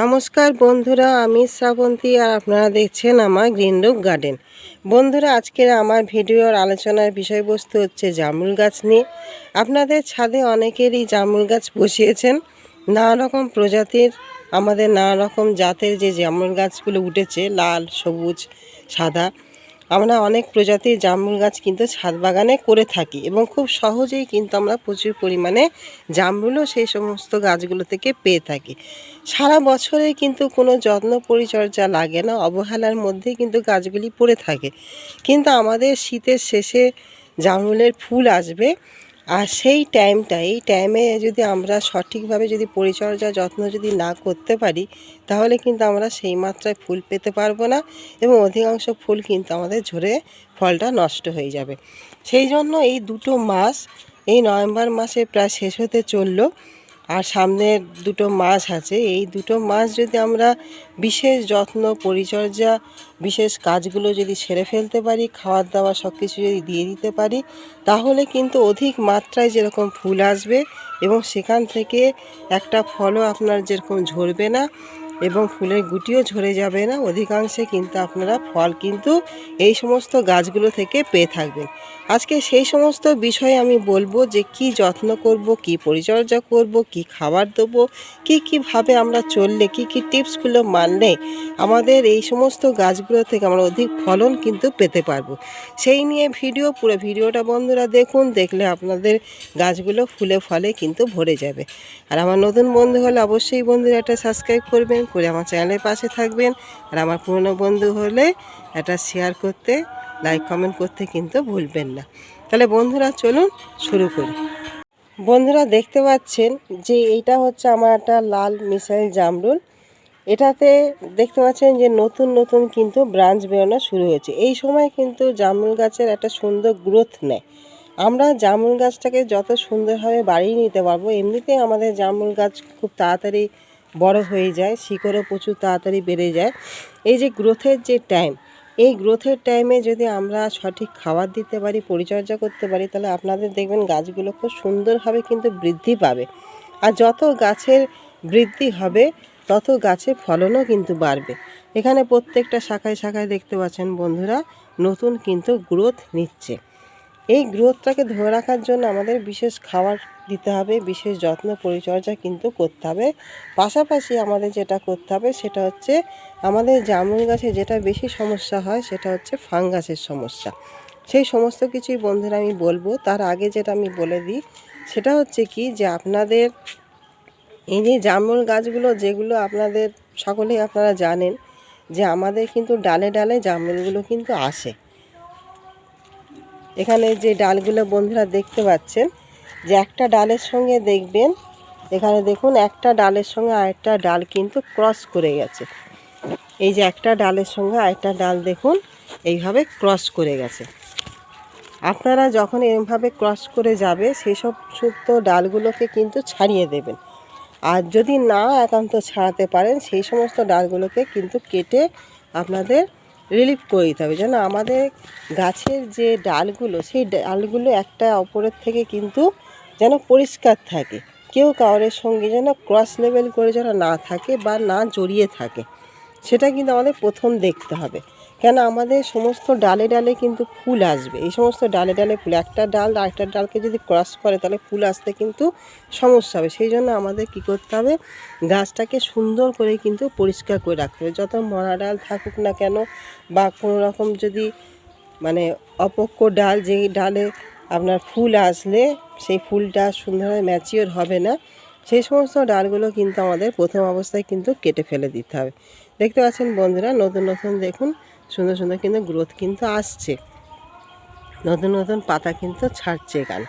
নমস্কার বন্ধুরা, আমি শ্রাবন্তী আর আপনারা দেখছেন আমার গ্রিন রুক গার্ডেন। বন্ধুরা, আজকের আমার ভিডিওর আলোচনার বিষয়বস্তু হচ্ছে জামুল গাছ নিয়ে। আপনাদের ছাদে অনেকেরই জামুল গাছ বসিয়েছেন। নানা রকম প্রজাতির, আমাদের নানা রকম জাতের যে জামুল গাছগুলো উঠেছে, লাল, সবুজ, সাদা আমরা অনেক প্রজাতির জামরুল গাছ কিন্তু ছাদ বাগানে করে থাকি এবং খুব সহজেই কিন্তু আমরা প্রচুর পরিমাণে জামরুলও সেই সমস্ত গাছগুলো থেকে পেয়ে থাকি। সারা বছরে কিন্তু কোনো যত্ন পরিচর্যা লাগে না, অবহেলার মধ্যে কিন্তু গাছগুলি পড়ে থাকে। কিন্তু আমাদের শীতের শেষে জামরুলের ফুল আসবে। আর সেই টাইমটা এই টাইমে যদি আমরা সঠিকভাবে যদি পরিচর্যা যত্ন যদি না করতে পারি, তাহলে কিন্তু আমরা সেই মাত্রায় ফুল পেতে পারব না এবং অধিকাংশ ফুল কিন্তু আমাদের ঝরে ফলটা নষ্ট হয়ে যাবে। সেই জন্য এই দুটো মাস, এই নভেম্বর মাসে প্রায় শেষ হতে চলল। আর সামনে দুটো মাছ আছে। এই দুটো মাছ যদি আমরা বিশেষ যত্ন, পরিচর্যা, বিশেষ কাজগুলো যদি সেরে ফেলতে পারি খাওয়ার দাওয়া সব কিছু যদি দিয়ে দিতে পারি, তাহলে কিন্তু অধিক মাত্রায় যেরকম ফুল আসবে এবং সেখান থেকে একটা ফলও আপনার যেরকম ঝরবে না এবং ফুলের গুটিও ঝরে যাবে না। অধিকাংশে কিন্তু আপনারা ফল কিন্তু এই সমস্ত গাছগুলো থেকে পেয়ে থাকবেন। আজকে সেই সমস্ত বিষয়ে আমি বলব যে কি যত্ন করব, কি পরিচর্যা করব, কি খাবার দেবো, কি কীভাবে আমরা চললে, কি কি টিপসগুলো মানলে আমাদের এই সমস্ত গাছগুলো থেকে আমরা অধিক ফলন কিন্তু পেতে পারব। সেই নিয়ে ভিডিও, পুরো ভিডিওটা বন্ধুরা দেখুন, দেখলে আপনাদের গাছগুলো ফুলে, ফলে কিন্তু ভরে যাবে। আর আমার নতুন বন্ধু হলে অবশ্যই বন্ধুরা একটা সাবস্ক্রাইব করবেন। করে আমার চ্যানেলের পাশে থাকবেন। আর আমার পুরনো বন্ধু হলে এটা শেয়ার করতে লাইক কমেন্ট করতে কিন্তু ভুলবেন না। তাহলে বন্ধুরা চলুন শুরু করি। বন্ধুরা দেখতে পাচ্ছেন যে এইটা হচ্ছে আমার একটা লাল মিসাইল জামরুল। এটাতে দেখতে পাচ্ছেন যে নতুন নতুন কিন্তু ব্রাঞ্চ বেরোনো শুরু হয়েছে। এই সময় কিন্তু জামরুল গাছের একটা সুন্দর গ্রোথ নেয়। আমরা জামরুল গাছটাকে যত সুন্দরভাবে বাড়িয়ে নিতে পারব, এমনিতেই আমাদের জামরুল গাছ খুব তাড়াতাড়ি বড় হয়ে যায়, শিকড়ও প্রচুর তাড়াতাড়ি বেড়ে যায়। এই যে গ্রোথের যে টাইম এই গ্রোথের টাইমে যদি আমরা সঠিক খাবার দিতে পারি, পরিচর্যা করতে পারি, তাহলে আপনাদের দেখবেন গাছগুলো খুব সুন্দরভাবে কিন্তু বৃদ্ধি পাবে। আর যত গাছের বৃদ্ধি হবে, তত গাছে ফলনও কিন্তু বাড়বে। এখানে প্রত্যেকটা শাখায় শাখায় দেখতে পাচ্ছেন বন্ধুরা, নতুন কিন্তু গ্রোথ নিচ্ছে। এই গ্রোথটাকে ধরে রাখার জন্য আমাদের বিশেষ খাবার দিতে হবে, বিশেষ যত্ন পরিচর্যা কিন্তু করতে হবে। পাশাপাশি আমাদের যেটা করতে হবে সেটা হচ্ছে আমাদের জামুন গাছে যেটা বেশি সমস্যা হয় সেটা হচ্ছে ফাঙ্গাসের সমস্যা। সেই সমস্ত কিছুই বন্ধুরা আমি বলব। তার আগে যেটা আমি বলে দিই, সেটা হচ্ছে কি যে আপনাদের এই যে জামরুল গাছগুলো যেগুলো আপনাদের, সকলেই আপনারা জানেন যে আমাদের কিন্তু ডালে ডালে জামরুলগুলো কিন্তু আসে। এখানে যে ডালগুলো বন্ধুরা দেখতে পাচ্ছেন, যে একটা ডালের সঙ্গে দেখবেন, এখানে দেখুন একটা ডালের সঙ্গে আরেকটা ডাল কিন্তু ক্রস করে গেছে। এই যে একটা ডালের সঙ্গে আরেকটা ডাল দেখুন, এইভাবে ক্রস করে গেছে। আপনারা যখন এরমভাবে ক্রস করে যাবে সেই সব সুপ্ত ডালগুলোকে কিন্তু ছাড়িয়ে দেবেন। আর যদি না একান্ত ছাড়াতে পারেন, সেই সমস্ত ডালগুলোকে কিন্তু কেটে আপনাদের রিলিফ করে দিতে হবে। যেন আমাদের গাছের যে ডালগুলো, সেই ডালগুলো একটা অপরের থেকে কিন্তু যেন পরিষ্কার থাকে। কেউ কাউরের সঙ্গে যেন ক্রস লেভেল করে যেন না থাকে বা না জড়িয়ে থাকে, সেটা কিন্তু আমাদের প্রথম দেখতে হবে। কেন আমাদের সমস্ত ডালে ডালে কিন্তু ফুল আসবে। এই সমস্ত ডালে ডালে ফুল, একটা ডাল আরেকটা ডালকে যদি ক্রস করে তাহলে ফুল আসতে কিন্তু সমস্যা হবে। সেই জন্য আমাদের কি করতে হবে? গাছটাকে সুন্দর করে কিন্তু পরিষ্কার করে রাখতে হবে। যত মরা ডাল থাকুক না কেন বা কোনো রকম যদি মানে অপক্ষ ডাল যেই ডালে আপনার ফুল আসলে সেই ফুলটা সুন্দরভাবে ম্যাচিওর হবে না, সেই সমস্ত ডালগুলো কিন্তু আমাদের প্রথম অবস্থায় কিন্তু কেটে ফেলে দিতে হবে। দেখতে পাচ্ছেন বন্ধুরা, নতুন নতুন দেখুন সুন্দর সুন্দর কিন্তু গ্রোথ কিন্তু আসছে। নতুন নতুন পাতা কিন্তু ছাড়ছে এখানে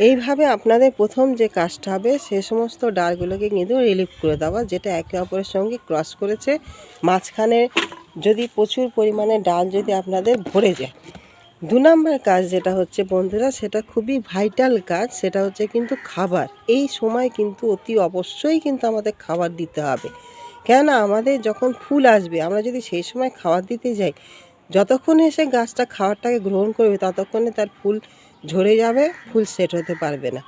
এইভাবে আপনাদের প্রথম যে কাজটা হবে, সে সমস্ত ডালগুলোকে কিন্তু রিলিফ করে দেওয়া, যেটা একে অপরের সঙ্গে ক্রস করেছে। মাঝখানে যদি প্রচুর পরিমাণে ডাল যদি আপনাদের ভরে যায়। দু নম্বর কাজ যেটা হচ্ছে বন্ধুরা, সেটা খুবই ভাইটাল কাজ, সেটা হচ্ছে কিন্তু খাবার। এই সময় কিন্তু অতি অবশ্যই কিন্তু আমাদের খাবার দিতে হবে। কেননা আমাদের যখন ফুল আসবে, আমরা যদি সেই সময় খাবার দিতে যাই, যতক্ষণে এসে গাছটা খাবারটাকে গ্রহণ করবে, ততক্ষণে তার ফুল ঝরে যাবে, ফুল সেট হতে পারবে না।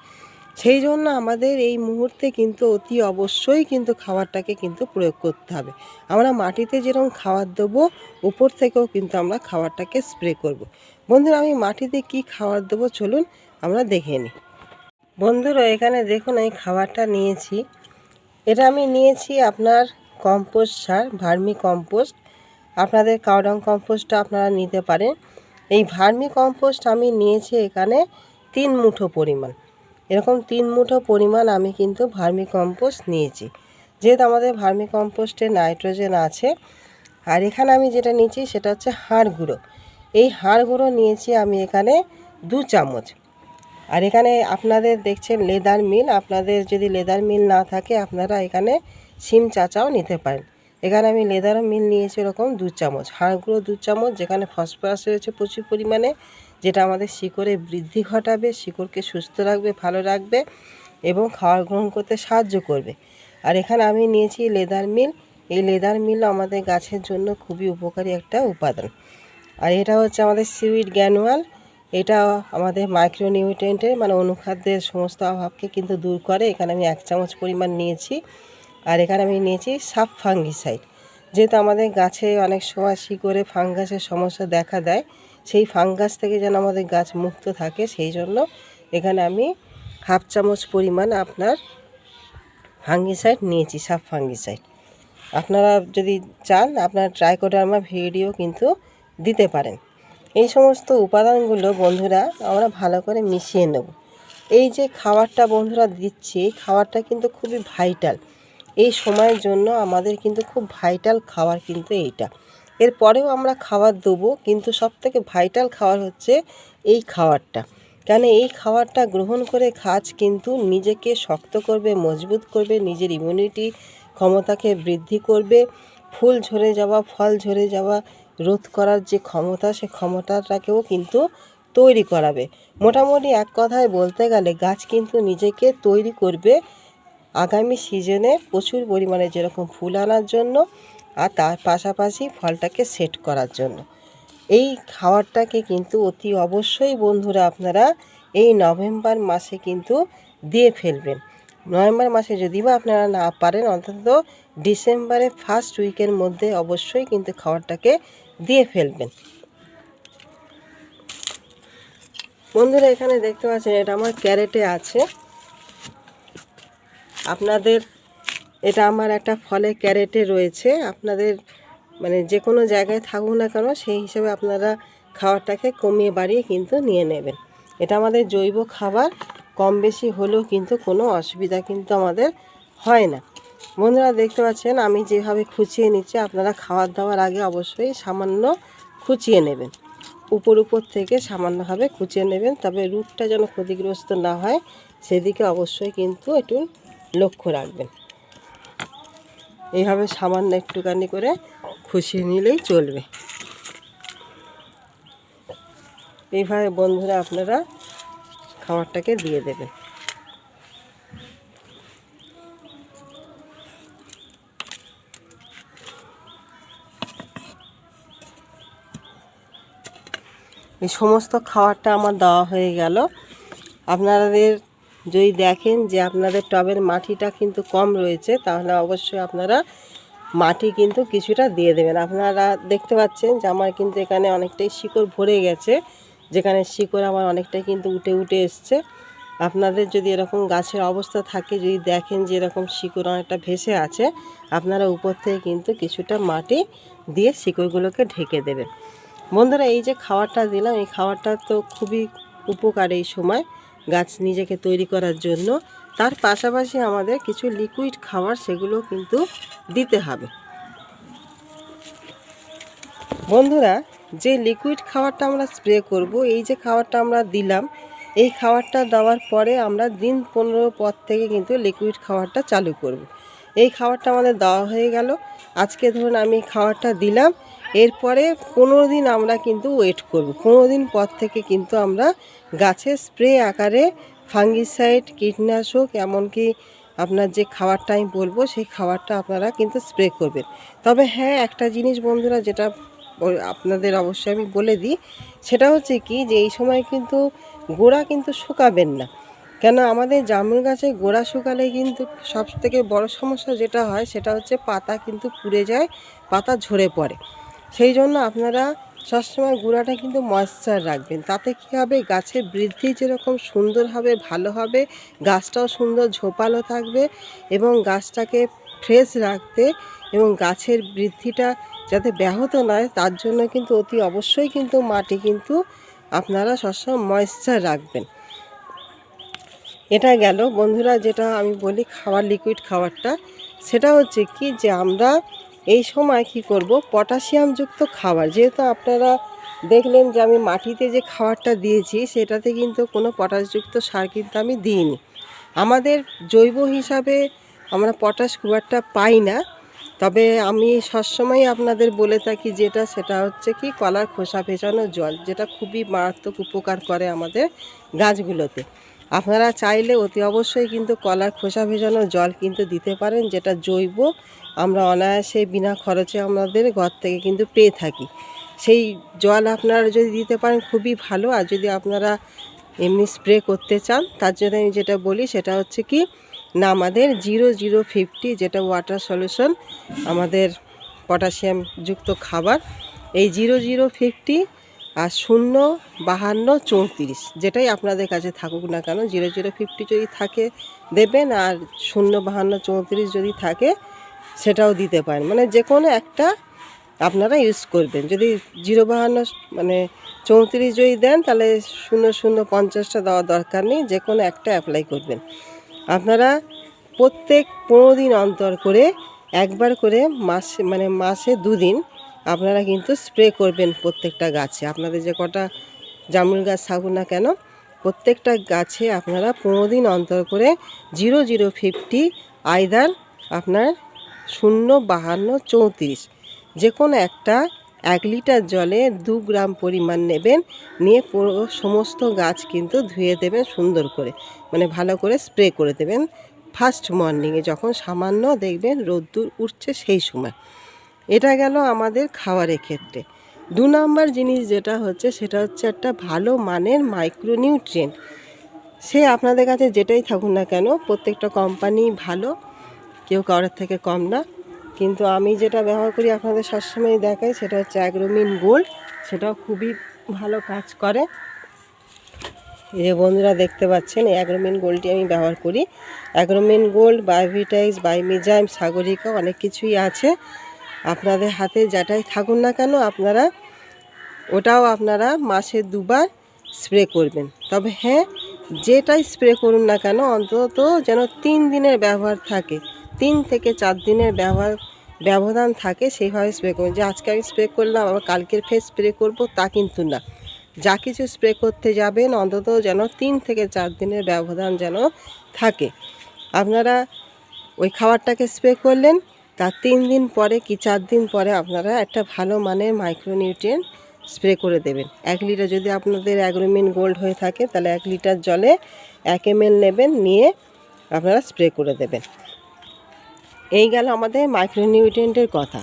সেই জন্য আমাদের এই মুহূর্তে কিন্তু অতি অবশ্যই কিন্তু খাবারটাকে কিন্তু প্রয়োগ করতে হবে। আমরা মাটিতে যেরকম খাবার দেবো, উপর থেকেও কিন্তু আমরা খাবারটাকে স্প্রে করব। বন্ধুরা, আমি মাটিতে কি খাবার দেবো চলুন আমরা দেখে নিই। বন্ধুরা, এখানে দেখুন, আমি খাবারটা নিয়েছি। এটা আমি নিয়েছি আপনার কম্পোস্ট সার, ভার্মি কম্পোস্ট। আপনাদের কাউডাং কম্পোস্টটা আপনারা নিতে পারেন। এই ভার্মি কম্পোস্ট আমি নিয়েছি এখানে তিন মুঠো পরিমাণ। এরকম তিন মুঠো পরিমাণ আমি কিন্তু ভার্মি কম্পোস্ট নিয়েছি। যেহেতু আমাদের ভার্মি কম্পোস্টে নাইট্রোজেন আছে, আর এখানে আমি যেটা নিয়েছি সেটা হচ্ছে হাড় গুঁড়ো। এই হাড় গুঁড়ো নিয়েছি আমি এখানে দু চামচ। আর এখানে আপনাদের দেখছেন লেদার মিল। আপনাদের যদি লেদার মিল না থাকে, আপনারা এখানে সিম চাচাও নিতে পারেন। এখানে আমি লেদার মিল নিয়েছি এরকম দু চামচ। হাড় গুঁড়ো দু চামচ, যেখানে ফসফরাস রয়েছে প্রচুর পরিমাণে, যেটা আমাদের শিকড়ে বৃদ্ধি ঘটাবে, শিকড়কে সুস্থ রাখবে, ভালো রাখবে এবং খাওয়ার গ্রহণ করতে সাহায্য করবে। আর এখানে আমি নিয়েছি লেদার মিল। এই লেদার মিল আমাদের গাছের জন্য খুবই উপকারী একটা উপাদান। আর এটা হচ্ছে আমাদের সিউইড গ্যানুয়াল। এটা আমাদের মাইক্রোনিউট্রেন্টের মানে অনুখাদ্যের সমস্ত অভাবকে কিন্তু দূর করে। এখানে আমি এক চামচ পরিমাণ নিয়েছি। আর এখানে আমি নিয়েছি সাব ফাঙ্গিসাইড। যেহেতু আমাদের গাছে অনেক সময় শিকড়ে ফাঙ্গাসের সমস্যা দেখা দেয়, সেই ফাঙ্গাস থেকে যেন আমাদের গাছ মুক্ত থাকে, সেই জন্য এখানে আমি হাফ চামচ পরিমাণ আপনার ফাঙ্গিসাইড নিয়েছি সাব ফাঙ্গিসাইড। আপনারা যদি চান, আপনার ট্রাইকোডার্মা ভিডিও কিন্তু দিতে পারেন। এই সমস্ত উপাদানগুলো বন্ধুরা আমরা ভালো করে মিশিয়ে নেব। এই যে খাবারটা বন্ধুরা দিচ্ছি, খাবারটা কিন্তু খুবই ভাইটাল। এই সময়ের জন্য আমাদের কিন্তু খুব ভাইটাল খাবার কিন্তু এইটা। এরপরেও আমরা খাবার দেবো, কিন্তু সবথেকে ভাইটাল খাবার হচ্ছে এই খাবারটা। কেন এই খাবারটা গ্রহণ করে গাছ কিন্তু নিজেকে শক্ত করবে, মজবুত করবে, নিজের ইমিউনিটি ক্ষমতাকে বৃদ্ধি করবে, ফুল ঝরে যাওয়া, ফল ঝরে যাওয়া, রোধ করার যে ক্ষমতা, সে ক্ষমতাটাকেও কিন্তু তৈরি করাবে। মোটামুটি এক কথায় বলতে গেলে গাছ কিন্তু নিজেকে তৈরি করবে আগামী সিজনে প্রচুর পরিমাণে যেরকম ফুল আনার জন্য আর তার পাশাপাশি ফলটাকে সেট করার জন্য। এই খাবারটাকে কিন্তু অতি অবশ্যই বন্ধুরা আপনারা এই নভেম্বর মাসে কিন্তু দিয়ে ফেলবেন। নভেম্বর মাসে যদি বা আপনারা না পারেন, অন্তত ডিসেম্বরের ফার্স্ট উইকের মধ্যে অবশ্যই কিন্তু খাবারটাকে দিয়ে ফেলবেন। বন্ধুরা এখানে দেখতে পাচ্ছেন, এটা আমার ক্যারেটে আছে। আপনাদের, এটা আমার একটা ফলে ক্যারেটে রয়েছে। আপনাদের মানে যে কোনো জায়গায় থাকুক না কেন, সেই হিসেবে আপনারা খাবারটাকে কমিয়ে বাড়িয়ে কিন্তু নিয়ে নেবেন। এটা আমাদের জৈব খাবার, কম বেশি হলেও কিন্তু কোনো অসুবিধা কিন্তু আমাদের হয় না। বন্ধুরা, দেখতে পাচ্ছেন, আমি যেভাবে খুঁচিয়ে নিচ্ছি, আপনারা খাওয়ার দাওয়ার আগে অবশ্যই সামান্য খুঁচিয়ে নেবেন। উপর উপর থেকে সামান্যভাবে খুঁচিয়ে নেবেন, তবে রুটটা যেন ক্ষতিগ্রস্ত না হয়, সেদিকে অবশ্যই কিন্তু একটু লক্ষ্য রাখবেন। এইভাবে সামান্য একটুখানি করে খুশিয়ে নিলেই চলবে। এইভাবে বন্ধুরা আপনারা খাবারটাকে দিয়ে দেবেন। এই সমস্ত খাবারটা আমার দেওয়া হয়ে গেল। আপনাদের যদি দেখেন যে আপনাদের টবের মাটিটা কিন্তু কম রয়েছে, তাহলে অবশ্যই আপনারা মাটি কিন্তু কিছুটা দিয়ে দেবেন। আপনারা দেখতে পাচ্ছেন যে আমার কিন্তু এখানে অনেকটাই শিকড় ভরে গেছে, যেখানে শিকড় আমার অনেকটাই কিন্তু উঠে উঠে এসছে। আপনাদের যদি এরকম গাছের অবস্থা থাকে, যদি দেখেন যে এরকম শিকড় অনেকটা ভেসে আছে, আপনারা উপর থেকে কিন্তু কিছুটা মাটি দিয়ে শিকড়গুলোকে ঢেকে দেবেন। বন্ধুরা, এই যে খাবারটা দিলাম, এই খাবারটা তো খুবই উপকার এই সময়। গাছ নিজেকে তৈরি করার জন্য। তার পাশাপাশি আমাদের কিছু লিকুইড খাবার সেগুলো কিন্তু দিতে হবে। বন্ধুরা, যে লিকুইড খাবারটা আমরা স্প্রে করব, এই যে খাবারটা আমরা দিলাম, এই খাবারটা দেওয়ার পরে আমরা দিন পনেরো পর থেকে কিন্তু লিকুইড খাবারটা চালু করব। এই খাবারটা আমাদের দেওয়া হয়ে গেল। আজকে ধরুন আমি খাবারটা দিলাম এরপরে পনেরো দিন আমরা কিন্তু ওয়েট করব। পনেরো দিন পর থেকে কিন্তু আমরা গাছে স্প্রে আকারে ফাঙ্গিসাইড কীটনাশক, এমনকি আপনার যে খাবারটা আমি বলব, সেই খাবারটা আপনারা কিন্তু স্প্রে করবেন। তবে হ্যাঁ একটা জিনিস বন্ধুরা যেটা আপনাদের অবশ্যই আমি বলে দিই, সেটা হচ্ছে কি যে এই সময় কিন্তু গোড়া কিন্তু শুকাবেন না। কেন আমাদের জামরুল গাছে গোড়া শুকালে কিন্তু সব থেকে বড় সমস্যা যেটা হয়, সেটা হচ্ছে পাতা কিন্তু পুড়ে যায়, পাতা ঝরে পড়ে। সেই জন্য আপনারা সবসময় গুঁড়াটা কিন্তু ময়েশ্চার রাখবেন। তাতে কী হবে? গাছের বৃদ্ধি যেরকম সুন্দর হবে, ভালো হবে, গাছটাও সুন্দর ঝোপালো থাকবে এবং গাছটাকে ফ্রেশ রাখতে এবং গাছের বৃদ্ধিটা যাতে ব্যাহত নয় তার জন্য কিন্তু অতি অবশ্যই কিন্তু মাটি কিন্তু আপনারা সবসময় ময়েশ্চার রাখবেন। এটা গেল। বন্ধুরা, যেটা আমি বলি খাওয়ার লিকুইড খাবারটা সেটা হচ্ছে কি যে আমরা এই সময় কি করব? পটাশিয়ামযুক্ত খাবার। যেহেতু আপনারা দেখলেন যে আমি মাটিতে যে খাবারটা দিয়েছি, সেটাতে কিন্তু কোনো পটাশযুক্ত সার কিন্তু আমি দিইনি। আমাদের জৈব হিসাবে আমরা পটাশ খুব একটা পাই না, তবে আমি সবসময় আপনাদের বলে থাকি যেটা, সেটা হচ্ছে কি, কলার খোসা ভেজানো জল, যেটা খুবই মারাত্মক উপকার করে আমাদের গাছগুলোতে। আপনারা চাইলে অতি অবশ্যই কিন্তু কলার খোসা ভেজানো জল কিন্তু দিতে পারেন, যেটা জৈব আমরা অনায়াসে বিনা খরচে আমাদের ঘর থেকে কিন্তু পেয়ে থাকি। সেই জল আপনারা যদি দিতে পারেন খুবই ভালো। আর যদি আপনারা এমনি স্প্রে করতে চান, তার জন্য আমি যেটা বলি সেটা হচ্ছে কি, না আমাদের জিরো জিরো ফিফটি যেটা ওয়াটার সলিউশন আমাদের পটাশিয়াম যুক্ত খাবার, এই জিরো জিরো ফিফটি আর শূন্য বাহান্ন চৌত্রিশ যেটাই আপনাদের কাছে থাকুক না কেন, জিরো জিরো ফিফটি যদি থাকে, দেবেন আর শূন্য বাহান্ন চৌত্রিশ যদি থাকে সেটাও দিতে পারেন। মানে যে কোনো একটা আপনারা ইউজ করবেন। যদি জিরো বাহান্ন মানে চৌত্রিশ যদি দেন, তাহলে শূন্য শূন্য পঞ্চাশটা দেওয়ার দরকার নেই। যে কোনো একটা অ্যাপ্লাই করবেন। আপনারা প্রত্যেক পনেরো দিন অন্তর করে একবার করে মাসে মানে মাসে দুদিন আপনারা কিন্তু স্প্রে করবেন প্রত্যেকটা গাছে। আপনাদের যে কটা জামুল গাছ থাকুক না কেন, প্রত্যেকটা গাছে আপনারা পনেরো দিন অন্তর করে জিরো জিরো ফিফটি আইদার আপনার শূন্য বাহান্ন চৌত্রিশ। যে কোনো একটা এক লিটার জলে দু গ্রাম পরিমাণ নেবেন, নিয়ে সমস্ত গাছ কিন্তু ধুয়ে দেবেন সুন্দর করে। মানে ভালো করে স্প্রে করে দেবেন ফার্স্ট মর্নিংয়ে যখন সামান্য দেখবেন রোদ্দুর উঠছে সেই সময়। এটা গেল আমাদের খাবারের ক্ষেত্রে। দু নম্বর জিনিস যেটা হচ্ছে, সেটা হচ্ছে একটা ভালো মানের মাইক্রোনিউট্রিয়েন্ট সে আপনাদের কাছে যেটাই থাকুক না কেন, প্রত্যেকটা কোম্পানি ভালো কারোর থেকে কম না। কিন্তু আমি যেটা ব্যবহার করি আপনাদের সবসময় দেখাই, সেটা হচ্ছে অ্যাগ্রোমিন গোল্ড সেটাও খুবই ভালো কাজ করে। এই যে বন্ধুরা দেখতে পাচ্ছেন, এই অ্যাগ্রোমিন গোল্ডটি আমি ব্যবহার করি। অ্যাগ্রোমিন গোল্ড বায়োভিটাইস বাইমিজাইম সাগরিকা অনেক কিছুই আছে। আপনাদের হাতে যেটাই থাকুন না কেন, আপনারা ওটাও আপনারা মাসে দুবার স্প্রে করবেন। তবে হ্যাঁ যেটাই স্প্রে করুন না কেন, অন্তত যেন তিন দিনের ব্যবহার থাকে। তিন থেকে চার দিনের ব্যবহার, ব্যবধান থাকে সেইভাবে স্প্রে করুন যে আজকে আমি স্প্রে করলাম, আবার কালকের ফের স্প্রে করব, তা কিন্তু না। যা কিছু স্প্রে করতে যাবেন, অন্তত যেন তিন থেকে চার দিনের ব্যবধান যেন থাকে। আপনারা ওই খাবারটাকে স্প্রে করলেন তার তিন দিন পরে কি চার দিন পরে আপনারা একটা ভালো মানের মাইক্রোনিউট্রিয়েন্ট স্প্রে করে দেবেন। এক লিটার যদি আপনাদের অ্যাগ্রোমিন গোল্ড হয়ে থাকে, তাহলে এক লিটার জলে এক এম নেবেন, নিয়ে আপনারা স্প্রে করে দেবেন। এই গেল আমাদের মাইক্রোনিউট্রিয়েন্টের কথা।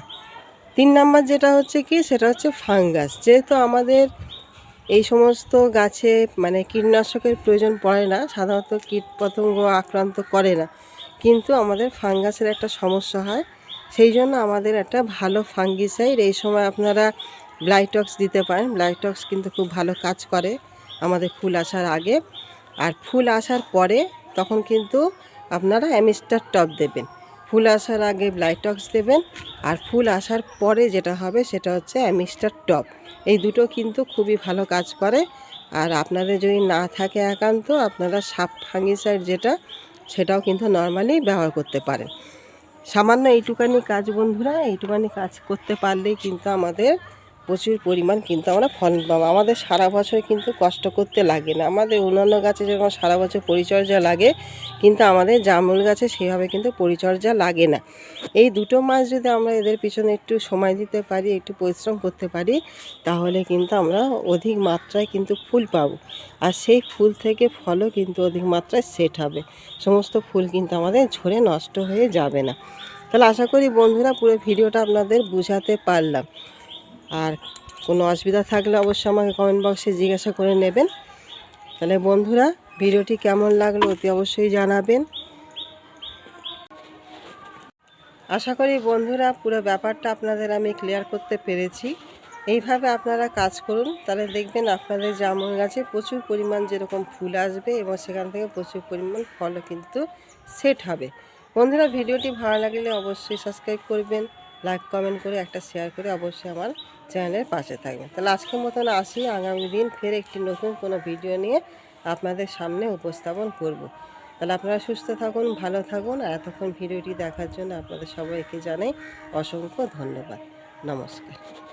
তিন নাম্বার যেটা হচ্ছে কি, সেটা হচ্ছে ফাঙ্গাস যেহেতু আমাদের এই সমস্ত গাছে মানে কীটনাশকের প্রয়োজন পড়ে না, সাধারণত কীটপতঙ্গ আক্রান্ত করে না, কিন্তু আমাদের ফাঙ্গাসের একটা সমস্যা হয়। সেই জন্য আমাদের একটা ভালো ফাঙ্গিসাইড এই সময় আপনারা ব্লাইটক্স দিতে পারেন। ব্লাইটক্স কিন্তু খুব ভালো কাজ করে আমাদের ফুল আসার আগে। আর ফুল আসার পরে তখন কিন্তু আপনারা অ্যামিস্টার টপ দেবেন। ফুল আসার আগে ব্লাইটক্স দেবেন আর ফুল আসার পরে যেটা হবে সেটা হচ্ছে অ্যামিস্টার টপ। এই দুটো কিন্তু খুবই ভালো কাজ করে। আর আপনাদের যদি না থাকে একান্ত, আপনারা সাপ ফাঙ্গিসাইড যেটা, সেটাও কিন্তু নর্মালি ব্যবহার করতে পারেন। সামান্য এইটুকানি কাজ বন্ধুরা, এইটুকানি কাজ করতে পারলেই কিন্তু আমাদের প্রচুর পরিমাণ কিন্তু আমরা ফল পাবো। আমাদের সারা বছর কিন্তু কষ্ট করতে লাগে না। আমাদের অন্যান্য গাছে যেরকম সারা বছর পরিচর্যা লাগে, কিন্তু আমাদের জামরুল গাছে সেভাবে কিন্তু পরিচর্যা লাগে না। এই দুটো মাস যদি আমরা এদের পিছনে একটু সময় দিতে পারি, একটু পরিশ্রম করতে পারি, তাহলে কিন্তু আমরা অধিক মাত্রায় কিন্তু ফুল পাবো। আর সেই ফুল থেকে ফলও কিন্তু অধিক মাত্রায় সেট হবে। সমস্ত ফুল কিন্তু আমাদের ঝরে নষ্ট হয়ে যাবে না। তাহলে আশা করি বন্ধুরা পুরো ভিডিওটা আপনাদের বুঝাতে পারলাম। আর কোনো অসুবিধা থাকলে অবশ্যই আমাকে কমেন্ট বক্সে জিজ্ঞাসা করে নেবেন। তাহলে বন্ধুরা, ভিডিওটি কেমন লাগল অতি অবশ্যই জানাবেন। আশা করি বন্ধুরা, পুরো ব্যাপারটা আপনাদের আমি ক্লিয়ার করতে পেরেছি। এইভাবে আপনারা কাজ করুন, তাহলে দেখবেন আপনাদের জামুন গাছে প্রচুর পরিমাণ যেরকম ফুল আসবে এবং সেখান থেকে প্রচুর পরিমাণ ফলও কিন্তু সেট হবে। বন্ধুরা, ভিডিওটি ভালো লাগলে অবশ্যই সাবস্ক্রাইব করবেন লাইক কমেন্ট করে একটা শেয়ার করে অবশ্যই আমার চ্যানেলের পাশে থাকবেন। তাহলে আজকের মতন আসি। আগামী দিন ফের একটি নতুন কোনো ভিডিও নিয়ে আপনাদের সামনে উপস্থাপন করব। তাহলে আপনারা সুস্থ থাকুন, ভালো থাকুন। আর এতক্ষণ ভিডিওটি দেখার জন্য আপনাদের সবাইকে জানাই অসংখ্য ধন্যবাদ। নমস্কার।